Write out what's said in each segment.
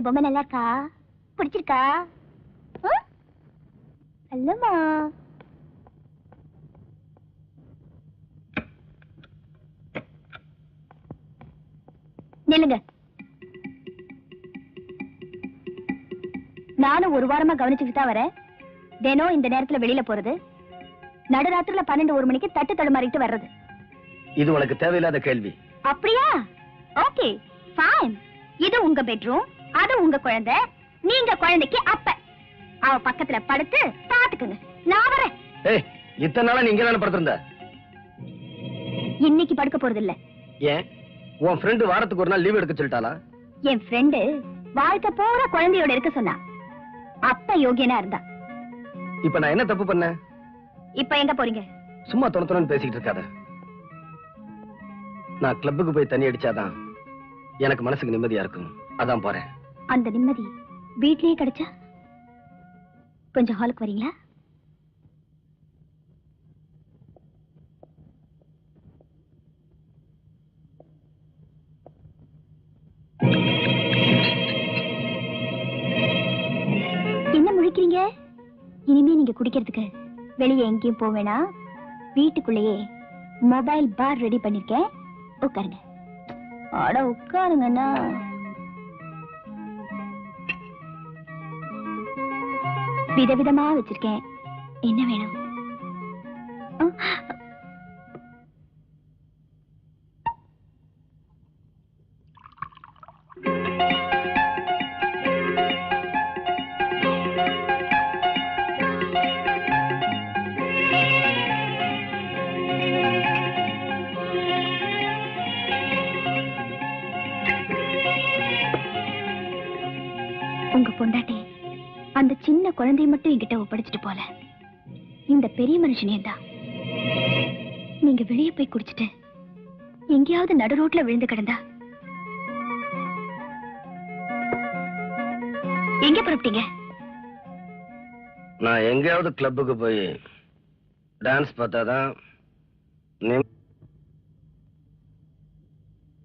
இந்த பொம்மை நல்லா இருக்கா பிடிச்சிருக்கா? ஆ? அல்லம்மா. நில்லுங்க. நானும் ஒரு வாரமா கவனிச்சுட்டு தான் வரேன். தினம் இந்த நேரத்துல வெளியில போறது. நடுராத்திரில பன்னெண்டு ஒரு மணிக்கு தட்டு தடுமாறிட்டு வர்றது. இது உனக்கு தேவையில்லாத கேள்வி. அப்படியா? ஓகே ஃபைன் இது உங்க பெட்ரூம் அது உங்க குழந்தை நீங்க குழந்தைக்கு அப்ப. அவ பக்கத்துல படுத்து பாத்துக்குங்க. நான் வரேன். ஏய் இத்தனை நாளா நீ இங்க தானே படுத்திருந்த? இன்னைக்கு படுக்க போறது இல்ல ஏன்? உன் ஃப்ரெண்டு வாரத்துக்கு ஒரு நாள் லீவ் எடுக்க சொல்லிட்டாளா? என் ஃப்ரெண்டு வாழ்க்கை பூரா குழந்தையோட இருக்க சொன்னா. அப்ப யோகியனா இருந்தா. இப்ப நான் என்ன தப்பு பண்ணேன்? இப்ப எங்க போறீங்க? சும்மா தொண பேசிக்கிட்டு இருக்காத. நான் கிளப்புக்கு போய் தண்ணி அடிச்சாதான் எனக்கு மனசுக்கு நிம்மதியா இருக்கும். அதான் போறேன். அந்த நிம்மதி வீட்லயே கிடைச்சா கொஞ்சம் ஹாலுக்கு வரீங்களா? என்ன முழிக்கிறீங்க? இனிமே நீங்க குடிக்கிறதுக்கு வெளியே எங்கேயும் போவேனா வீட்டுக்குள்ளேயே மொபைல் பார் ரெடி பண்ணிருக்கேன். உட்காருங்க. அட உட்காருங்கண்ணா. விதவிதமா வச்சிருக்கேன். என்ன வேணும்? சின்ன குழந்தைய மட்டும் என்கிட்ட ஒப்படைச்சிட்டு போல. இந்த பெரிய மனுஷனையும் தான். நீங்க வெளியே போய் குடிச்சிட்டு எங்கேயாவது நடு ரோட்ல விழுந்து கிடந்தா? எங்க புறப்பட்டீங்க? நான் எங்கேயாவது கிளப்புக்கு போய் டான்ஸ் பார்த்தாதான்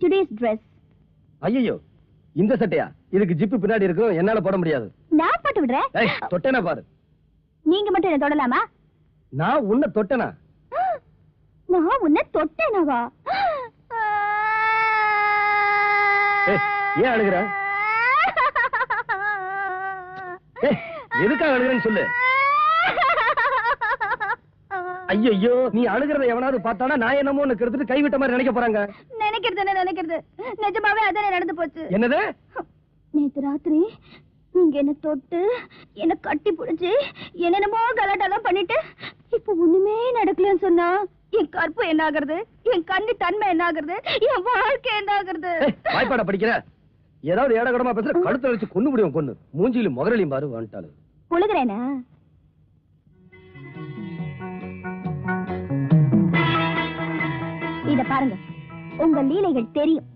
டுடேஸ் Dress. ஐயையோ இந்த சட்டையா? இதுக்கு ஜிப்பு பின்னாடி இருக்கும் என்னால போட முடியாது. நான் போட்டு விடுறேன்? ஏய் தொட்டேனா பாரு. நீங்க மட்டும் என்ன தொடலாமா? நான் உன்னை தொட்டனா? நான் உன்னை தொட்டேனவா? ஏய், ஏன் அழுகுற? எதுக்காக அழுகுறேன்னு சொல்லு. ஐயோ நீ அழுகிறத எவனாவது பார்த்தானா? நான் என்னமோ உனக்கு எடுத்துட்டு கைவிட்ட மாதிரி நினைக்க போறாங்க. நினைக்கிறது நினைக்கிறது? நிஜமாவே அதானே நடந்து போச்சு. என்னது? நேத்து ராத்திரி நீங்க என்ன தொட்டு என்ன கட்டி பிடிச்சு என்னென்னமோ கலாட்டெல்லாம் பண்ணிட்டு இப்ப ஒண்ணுமே நடக்கலன்னு சொன்னா என் கற்பு என்ன ஆகுறது என் கண்ணு தன்மை என்ன ஆகுறது என் வாழ்க்கை என்ன ஆகுறது வாய்ப்பாட படிக்கிற? ஏதாவது ஏடகடமா பேசுற கழுத்தை வச்சு கொண்டு முடியும் கொண்டு மூஞ்சியிலும் முதலையும் பாரு வந்துட்டாளு புழுகிறேனா இத பாருங்க உங்க லீலைகள் தெரியும்.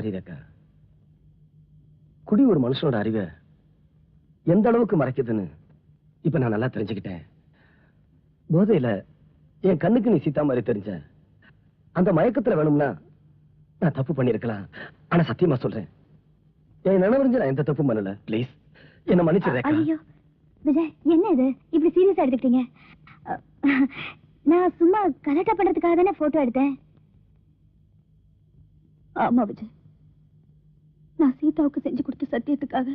சாரி குடி ஒரு மனுஷனோட அறிவை எந்த அளவுக்கு மறைக்குதுன்னு இப்ப நான் நல்லா தெரிஞ்சுக்கிட்டேன். போதையில என் கண்ணுக்கு நீ சீத்தா மாதிரி தெரிஞ்ச அந்த மயக்கத்துல வேணும்னா நான் தப்பு பண்ணிருக்கலாம் ஆனா சத்தியமா சொல்றேன். என் நினைவறிஞ்சு நான் எந்த தப்பும் பண்ணல. ப்ளீஸ் என்ன மன்னிச்சிடுறேன் ஐயோ விஜய் என்ன இது? இப்படி சீரியஸா எடுத்துக்கிட்டீங்க? நான் சும்மா கலெக்டா பண்றதுக்காக தானே போட்டோ எடுத்தேன்? ஆமா விஜய். நான் சீதாவுக்கு செஞ்சு கொடுத்த சத்தியத்துக்காக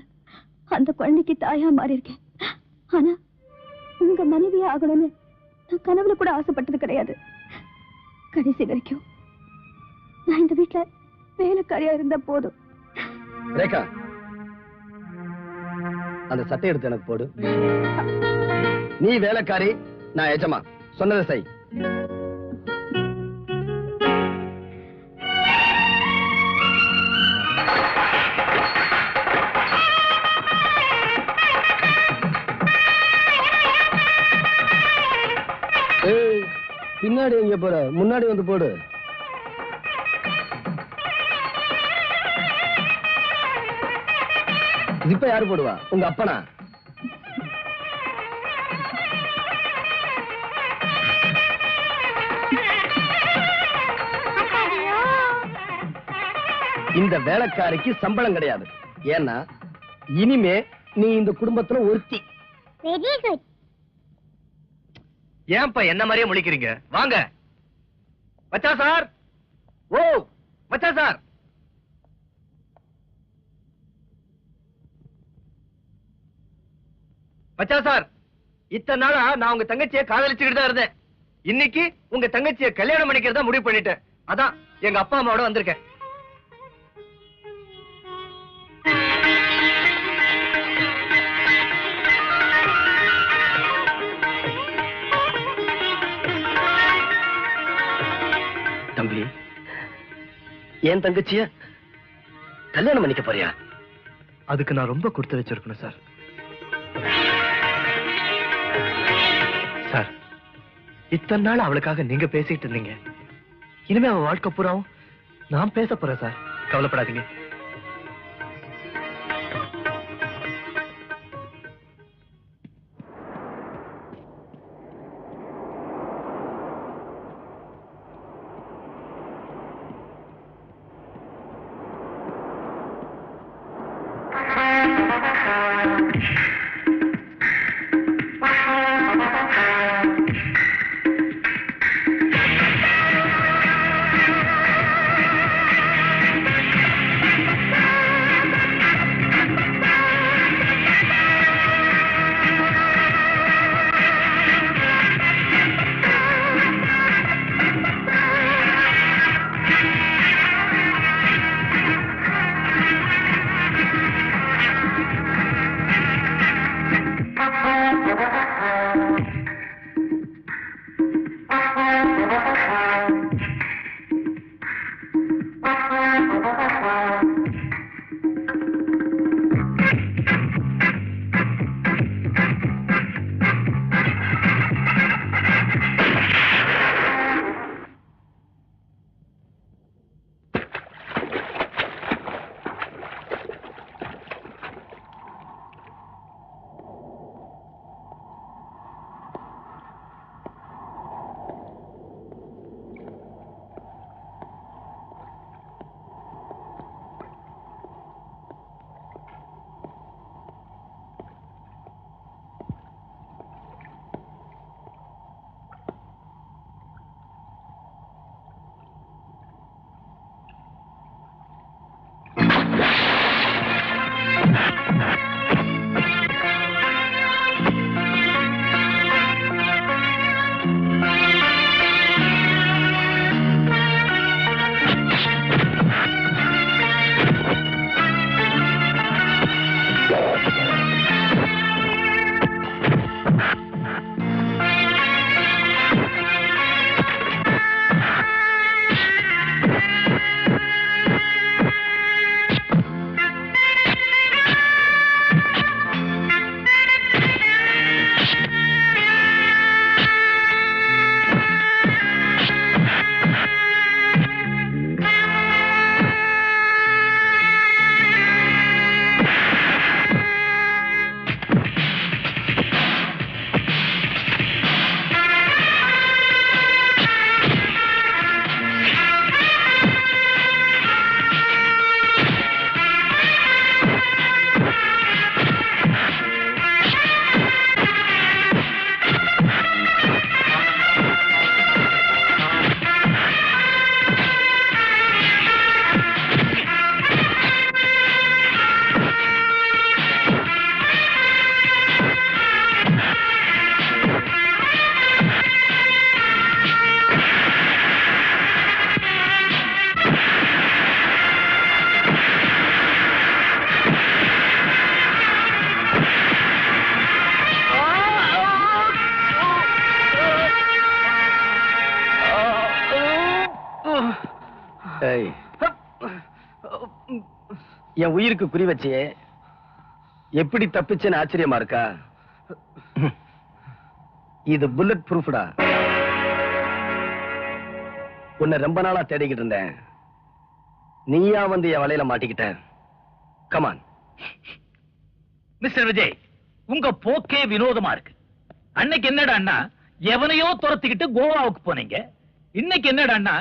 அந்த குழந்தைக்கு தாயா மாறி இருக்கேன் ஆனா உங்க மனைவியா ஆகணும்னு நான் கனவுல கூட ஆசைப்பட்டது கிடையாது. கடைசி வரைக்கும் நான் இந்த வீட்டுல வேலைக்காரியா இருந்தா போதும். ரேகா அந்த சட்டை எடுத்து எனக்கு போடு. நீ வேலைக்காரி நான் எஜமா. சொன்னதை செய். பின்னாடி எங்க போற? முன்னாடி வந்து போடு. இப்ப யாரு போடுவா? உங்க அப்பனா? இந்த வேலைக்காரிக்கு சம்பளம் கிடையாது. ஏன்னா இனிமே நீ இந்த குடும்பத்துல ஒருத்தி. வெரி குட் ஏன்பா என்ன மாதிரியே முழிக்கிறீங்க? வாங்க. மச்சா சார்! ஓ மச்சா சார்! மச்சா சார் இத்தனை நாளா நான் உங்க தங்கச்சியை காதலிச்சுக்கிட்டு தான் இருந்தேன். இன்னைக்கு உங்க தங்கச்சியை கல்யாணம் பண்ணிக்கிறதா முடிவு பண்ணிட்டேன். அதான் எங்க அப்பா அம்மாவோட வந்திருக்கேன். என் தங்கச்சிய? கல்யாணம் பண்ணிக்க போறியா? அதுக்கு நான் ரொம்ப கொடுத்து வச்சிருக்கணும் சார். சார் இத்தனை நாள் அவளுக்காக நீங்க பேசிட்டு இருந்தீங்க. இனிமே அவ வாழ்க்கை பூராவும் நான் பேச போறேன் சார். கவலைப்படாதீங்க. என் உயிருக்கு குறி வச்சியே. எப்படி தப்பிச்சேன்னு ஆச்சரியமா இருக்கா? இது புல்லட் ப்ரூஃப்டா உன்னை ரொம்ப நாளா தேடிக்கிட்டு இருந்தேன். நீயா வந்து என் வலையில மாட்டிக்கிட்ட. கமான் மிஸ்டர் விஜய் உங்க போக்கே வினோதமா இருக்கு. அன்னைக்கு என்னடான்னா எவனையோ துரத்திக்கிட்டு கோவாவுக்கு போனீங்க? இன்னைக்கு என்னடா